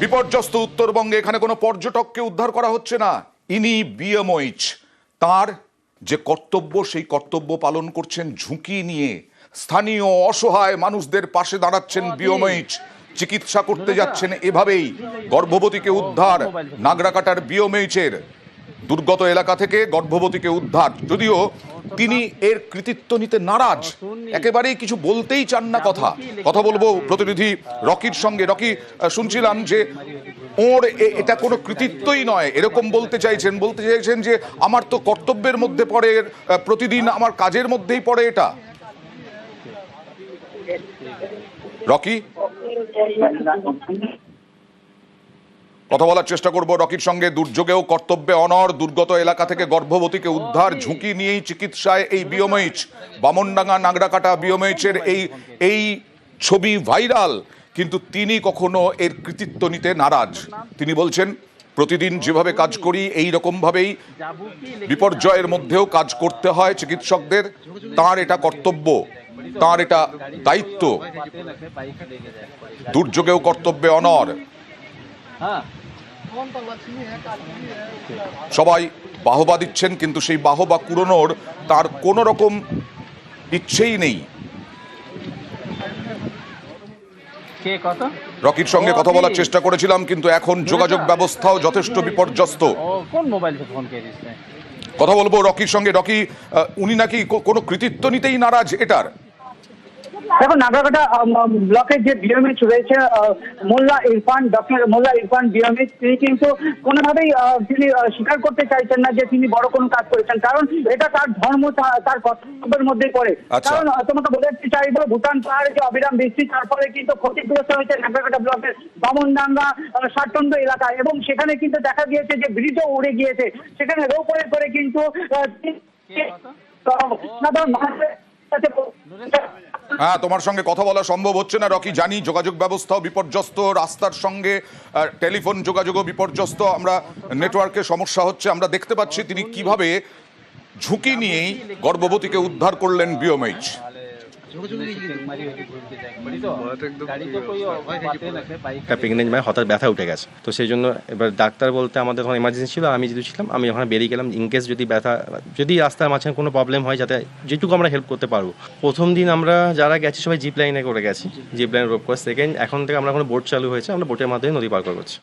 বিপর্যস্ত উত্তরবঙ্গে এখানে কোনো পর্যটককে উদ্ধার করা হচ্ছে না। ইনি বিএমইচ তার যে কর্তব্য সেই কর্তব্য পালন করছেন ঝুঁকি নিয়ে। স্থানীয় অসহায় মানুষদের পাশে দাঁড়াচ্ছেন বিএমইচ চিকিৎসা করতে যাচ্ছেন এভাবেই। গর্ভবতীকে উদ্ধার নাগরাকাটার বিএমএইচের দুর্গত এলাকা থেকে গর্ভবতীকে উদ্ধার যদিও তিনি এর কৃতিত্ব নিতে নারাজ একেবারেই কিছু বলতেই চান না কথা কথা বলব প্রতিনিধি রকির সঙ্গে রকি শুনছিলাম যে ওর এ- এটা কোনো কৃতিত্বই নয় এরকম বলতে চাইছেন বলতে চাইছেন যে আমার তো কর্তব্যের মধ্যে পড়ে প্রতিদিন আমার কাজের মধ্যেই পড়ে এটা রকি কথা বলার চেষ্টা করব রকির সঙ্গে। দুর্যোগেও কর্তব্যে অনর দুর্গত এলাকা থেকে গর্ভবতীকে উদ্ধার, ঝুঁকি নিয়েই চিকিৎসায় এই বিওমএইচ বামনডাঙ্গা নাগরাকাটা বিওমএইচের এই এই ছবি ভাইরাল। কিন্তু তিনি কখনো এর কৃতিত্ব নিতে নারাজ। তিনি বলছেন, প্রতিদিন যেভাবে কাজ করি, এই রকমভাবেই বিপর্যয়ের মধ্যেও কাজ করতে হয় চিকিৎসকদের। তার এটা কর্তব্য, তার এটা দায়িত্ব। দুর্যোগেও কর্তব্যে অনর সবাই বাহবা দিচ্ছেন কিন্তু সেই বাহবা কুড়োনোর তার কোনো রকম ইচ্ছেই নেই। রকির সঙ্গে কথা বলার চেষ্টা করেছিলাম কিন্তু এখন যোগাযোগ ব্যবস্থাও যথেষ্ট বিপর্যস্ত। কথা বলব রকির সঙ্গে। রকি উনি নাকি কোনো কৃতিত্ব নিতেই নারাজ এটার। দেখো নাগরাকাটা ব্লকের যে বিএমএইচ রয়েছে Molla Irfan doctor Molla Irfan B M H তিনি কিন্তু কোনোভাবেই তিনি স্বীকার করতে চাইছেন না যে তিনি বড় কোনো কাজ করেছেন কারণ এটা তার ধর্ম তার কর্তব্যের মধ্যে পড়ে। আচ্ছা। কারণ তোমাকে বলে দিতে চাইব ভুটান পাহাড়ে যে অবিরাম বৃষ্টি তারপরে কিন্তু ক্ষতিগ্রস্ত হয়েছে নাগরাকাটা ব্লকের বামনডাঙ্গা ষাটন্দ এলাকা এবং সেখানে কিন্তু দেখা গিয়েছে যে ব্রিজও উড়ে গিয়েছে। সেখানে রোপরে করে কিন্তু আহ, সাধারণ মানুষের কাছে হ্যাঁ তোমার সঙ্গে কথা বলা সম্ভব হচ্ছে না, রকি। জানি, যোগাযোগ ব্যবস্থাও বিপর্যস্ত, রাস্তার সঙ্গে টেলিফোন যোগাযোগও বিপর্যস্ত। আমরা নেটওয়ার্কে সমস্যা হচ্ছে, আমরা দেখতে পাচ্ছি তিনি কীভাবে ঝুঁকি নিয়েই গর্ভবতীকে উদ্ধার করলেন বিওমএইচ একটা প্রেগনেন্ট মায়ের হঠাৎ ব্যথা উঠে গেছে। তো সেই জন্য এবার ডাক্তার বলতে আমাদের তখন এমার্জেন্সি ছিল আমি যেহেতু ছিলাম আমি ওখানে বেরিয়ে গেলাম ইনকেস যদি ব্যথা যদি রাস্তার মাঝখানে কোনো প্রবলেম হয় যাতে যেটুকু আমরা হেল্প করতে পারব। প্রথম দিন আমরা যারা গেছি সবাই জিপ লাইনে করে গেছি জিপ লাইনে রোপ করে সেকেন্ড এখন থেকে আমরা কোনো বোট চালু হয়েছে আমরা বোটের মাধ্যমে নদী পার করে করছি।